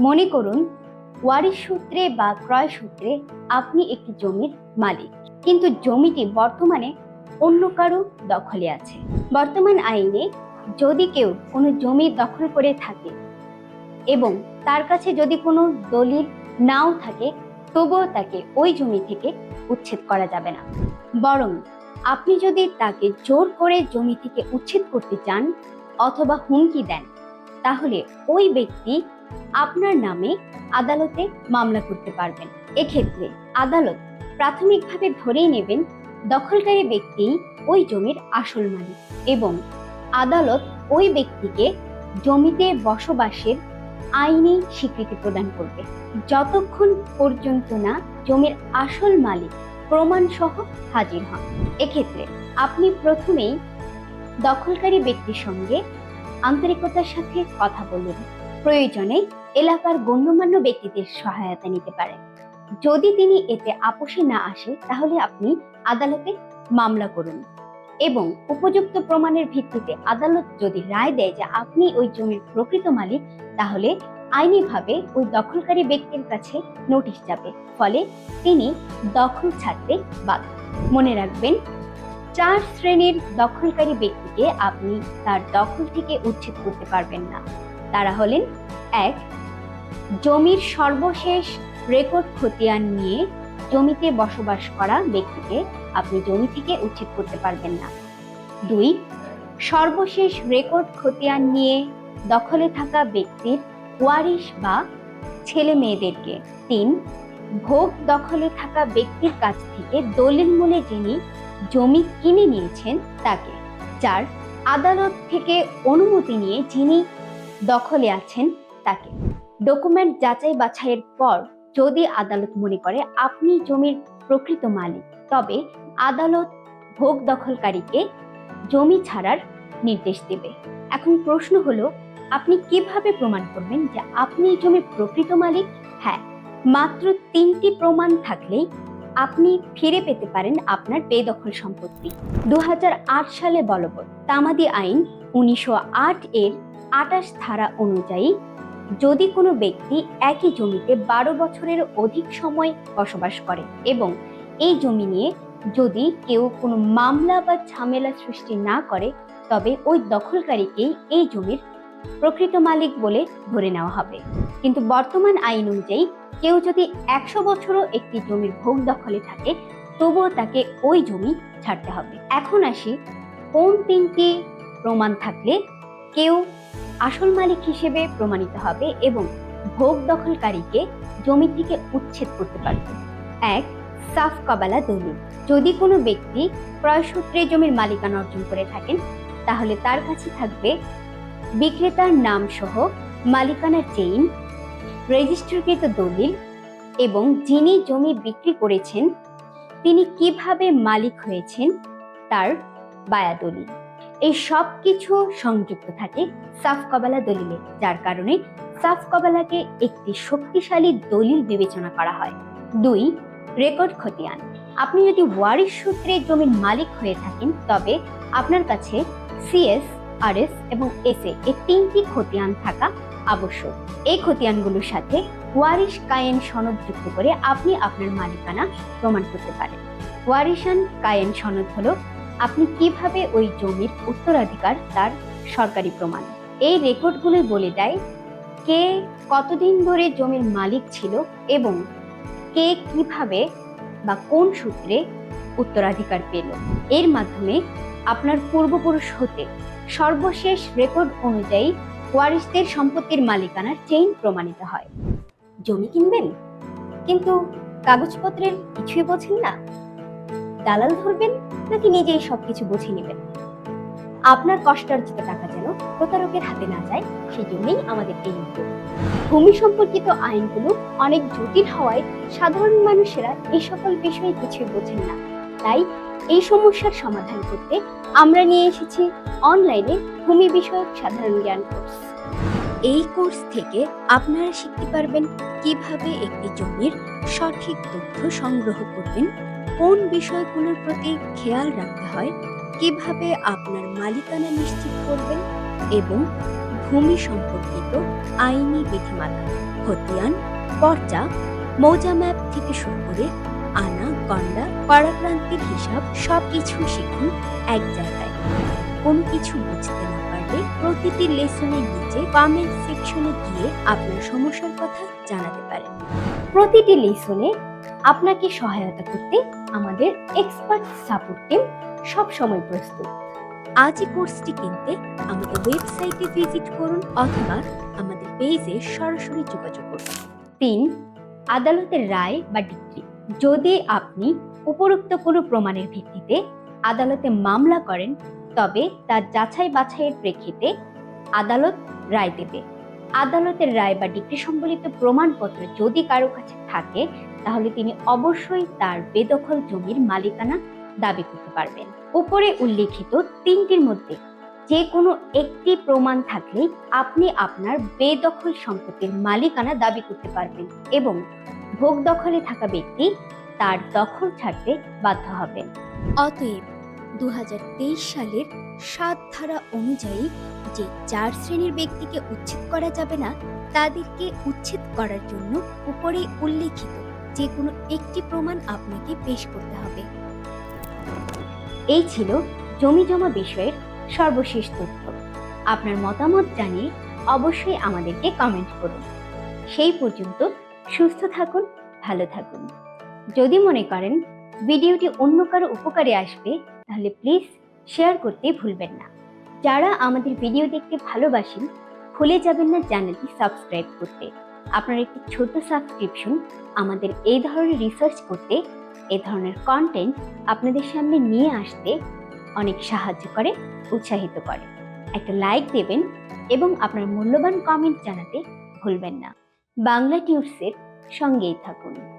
মনে করুন ওয়ারিশ সূত্রে বা ক্রয় সূত্রে আপনি একটি জমির মালিক। কিন্তু জমিটি বর্তমানে অন্য কারও দখলে আছে। বর্তমান আইনে যদি কেউ কোনো জমি দখল করে থাকে এবং তার কাছে যদি কোনো দলিল নাও থাকে, তবুও তাকে ওই জমি থেকে উচ্ছেদ করা যাবে না। বরং আপনি যদি তাকে জোর করে জমি থেকে উচ্ছেদ করতে চান অথবা হুমকি দেন, তাহলে ওই ব্যক্তি আপনার নামে আদালতে মামলা করতে পারবেন। এক্ষেত্রে আদালত প্রাথমিকভাবে ধরেই নেবেন দখলকারী ব্যক্তি ওই জমির আসল মালিক এবং আদালত ওই ব্যক্তিকে জমিতে বসবাসের আইনি স্বীকৃতি প্রদান করবে। যতক্ষণ পর্যন্ত না জমির আসল মালিক প্রমাণ সহ হাজির হন। এক্ষেত্রে আপনি প্রথমেই দখলকারী ব্যক্তির সঙ্গে আন্তরিকতার সাথে কথা বলুন। প্রয়োজনে এলাকার গণ্যমান্য ব্যক্তিদের সহায়তা নিতে পারেন। যদি তিনি এতে আপোষে না আসে, তাহলে আপনি আদালতে মামলা করুন এবং উপযুক্ত প্রমাণের ভিত্তিতে আদালত যদি রায় দেয় যে আপনি ওই জমির প্রকৃত মালিক, তাহলে আইনিভাবে ওই দখলকারী ব্যক্তির কাছে নোটিশ যাবে। ফলে তিনি দখল ছাড়তে বাধ্য। মনে রাখবেন, চার শ্রেণির দখলকারী ব্যক্তিকে আপনি তার দখল থেকে উচ্ছেদ করতে পারবেন না। তারা হলেন, এক, জমির সর্বশেষ রেকর্ড খতিয়ান নিয়ে জমিতে বসবাস করা ব্যক্তিকে আপনি জমি থেকে উচ্ছেদ করতে পারবেন না। দুই, সর্বশেষ রেকর্ড খতিয়ান নিয়ে দখলে থাকা ব্যক্তির ওয়ারিশ বা ছেলে মেয়েদেরকে। তিন, ভোগ দখলে থাকা ব্যক্তির কাছ থেকে দলিল মূলে যিনি জমি কিনে নিয়েছেন তাকে। চার, আদালত থেকে অনুমতি নিয়ে যিনি দখলে আছেন তাকে। ডকুমেন্ট যাচাই বাছাইয়ের পর যদি আদালত মনে করে আপনি জমির প্রকৃত মালিক, তবে আদালত ভোগ দখলকারীকে জমি ছাড়ার নির্দেশ দেবে। এখন প্রশ্ন হলো, আপনি কীভাবে প্রমাণ করবেন যে আপনি জমির প্রকৃত মালিক? হ্যাঁ মাত্র তিনটি প্রমাণ থাকলেই আপনি ফিরে পেতে পারেন আপনার বেদখল সম্পত্তি। দু হাজার আট সালে বলবৎ তামাদি আইন উনিশশো আট এর আটাশ ধারা অনুযায়ী, যদি কোনো ব্যক্তি একই জমিতে বারো বছরের অধিক সময় বসবাস করে এবং এই জমি নিয়ে যদি কেউ কোনো মামলা বা ঝামেলা সৃষ্টি না করে, তবে ওই দখলকারীকেই এই জমির প্রকৃত মালিক বলে ধরে নেওয়া হবে। কিন্তু বর্তমান আইন অনুযায়ী, কেউ যদি একশো বছরও একটি জমির ভোগ দখলে থাকে, তবুও তাকে ওই জমি ছাড়তে হবে। এখন আসি কোন তিনটি প্রমাণ থাকলে কেউ আসল মালিক হিসেবে প্রমাণিত হবে এবং ভোগ দখলকারীকে জমি থেকে উচ্ছেদ করতে পারবে। এক, সাফ কবালা দলিল। যদি কোনো ব্যক্তি ক্রয়সূত্রে জমির মালিকানা অর্জন করে থাকেন, তাহলে তার কাছে থাকবে বিক্রেতার নাম সহ মালিকানার চেইন, রেজিস্টারকৃত দলিল এবং যিনি জমি বিক্রি করেছেন, তিনি কীভাবে মালিক হয়েছেন, তার বায়া দলিল এই সব কিছু সংযুক্ত থাকে সাফ কবালা দলিলে, যার কারণে সাফ কবালাকে একটি শক্তিশালী দলিল বিবেচনা করা হয়। দুই, রেকর্ড খতিয়ান। আপনি যদি ওয়ারিশ সূত্রে জমির মালিক হয়ে থাকেন, তবে আপনার কাছে সিএস, আরএস এবং এসএ এই তিনটি খতিয়ান থাকা আবশ্যক। এই খতিয়ানগুলোর সাথে ওয়ারিশ কায়েন সনদ যুক্ত করে আপনি আপনার মালিকানা প্রমাণ করতে পারেন। ওয়ারিশান কায়েন সনদ হলো আপনি কীভাবে ওই জমির উত্তরাধিকার তার সরকারি প্রমাণ? এই রেকর্ডগুলো বলে দেয় কে কতদিন ধরে জমির মালিক ছিল এবং কে কীভাবে বা কোন সূত্রে উত্তরাধিকার পেল। এর মাধ্যমে আপনার পূর্বপুরুষ হতে সর্বশেষ রেকর্ড অনুযায়ী ওয়ারিসদের সম্পত্তির মালিকানার চেইন প্রমাণিত হয়। জমি কিনবেন? কিন্তু কাগজপত্রের কিছুই বোঝেন না। দালাল ধরবেন নাকি নিজেই সবকিছু বুঝে নেবেন? আপনার কষ্টার্জিত টাকা যেন প্রতারকের হাতে না যায় সেই জন্যই আমাদের এই উদ্যোগ। ভূমি সম্পর্কিত আইনগুলো অনেক জটিল হওয়ায় সাধারণ মানুষেরা এই সকল বিষয়ে কিছুই বোঝেন না। তাই এই সমস্যার সমাধান করতে আমরা নিয়ে এসেছি অনলাইনে ভূমি বিষয়ক সাধারণ জ্ঞান কোর্স। এই কোর্স থেকে আপনারা শিখতে পারবেন কীভাবে একটি জমির সঠিক তথ্য সংগ্রহ করবেন কোন বিষয়গুলোর প্রতি খেয়াল রাখতে হয়, কীভাবে আপনার মালিকানা নিশ্চিত করবেন এবং ভূমি সম্পর্কিত আইনি বিধিমালা, খতিয়ান, পর্চা, মৌজা ম্যাপ থেকে শুরু করে আনা গন্ডা করাক্রান্তির হিসাব সব কিছু শিখুন এক জায়গায়। কোনো কিছু বুঝতে না পারলে প্রতিটি লেসনের নিচে কমেন্ট সেকশনে গিয়ে আপনার সমস্যার কথা জানাতে পারেন। প্রতিটি লেসনে আপনাকে সহায়তা করতে আমাদের এক্সপার্ট সাপোর্ট টিম সবসময় প্রস্তুত। আজই কোর্সটি কিনতে আমাদের ওয়েবসাইটে ভিজিট করুন অথবা আমাদের পেজে সরাসরি যোগাযোগ করুন। তিন, আদালতের রায় বা ডিক্রি। যদি আপনি উপরোক্ত কোনো প্রমাণের ভিত্তিতে আদালতে মামলা করেন, তবে তার যাচাই বাছাইয়ের প্রেক্ষিতে আদালত রায় দেবে। আদালতের রায় বা ডিক্রি সম্বলিত প্রমাণপত্র যদি কারও কাছে থাকে তাহলে তিনি অবশ্যই তার বেদখল জমির মালিকানা দাবি করতে পারবেন। উপরে উল্লেখিত তিনটির মধ্যে যে কোনো একটি প্রমাণ থাকলেই আপনি আপনার বেদখল সম্পত্তির মালিকানা দাবি করতে পারবেন এবং ভোগ দখলে থাকা ব্যক্তি তার দখল ছাড়তে বাধ্য হবেন। অতএব দু হাজার তেইশ সালের সাত ধারা অনুযায়ী যে চার শ্রেণির ব্যক্তিকে উচ্ছেদ করা যাবে না, তাদেরকে উচ্ছেদ করার জন্য উপরে উল্লেখিত। যে কোনো একটি প্রমাণ আপনাকে পেশ করতে হবে। এই ছিল জমি জমা বিষয়ের সর্বশেষ তথ্য। আপনার মতামত জানিয়ে অবশ্যই আমাদেরকে কমেন্ট করুন। সেই পর্যন্ত সুস্থ থাকুন, ভালো থাকুন। যদি মনে করেন ভিডিওটি অন্য কারও উপকারে আসবে, তাহলে প্লিজ শেয়ার করতে ভুলবেন না। যারা আমাদের ভিডিও দেখতে ভালোবাসেন, ভুলে যাবেন না চ্যানেলটি সাবস্ক্রাইব করতে। আপনার একটি ছোট সাবস্ক্রিপশন আমাদের এই ধরনের রিসার্চ করতে এ ধরনের কন্টেন্ট আপনাদের সামনে নিয়ে আসতে অনেক সাহায্য করে, উৎসাহিত করে। একটা লাইক দেবেন এবং আপনার মূল্যবান কমেন্ট জানাতে ভুলবেন না। বাংলা টিউবসের সঙ্গেই থাকুন।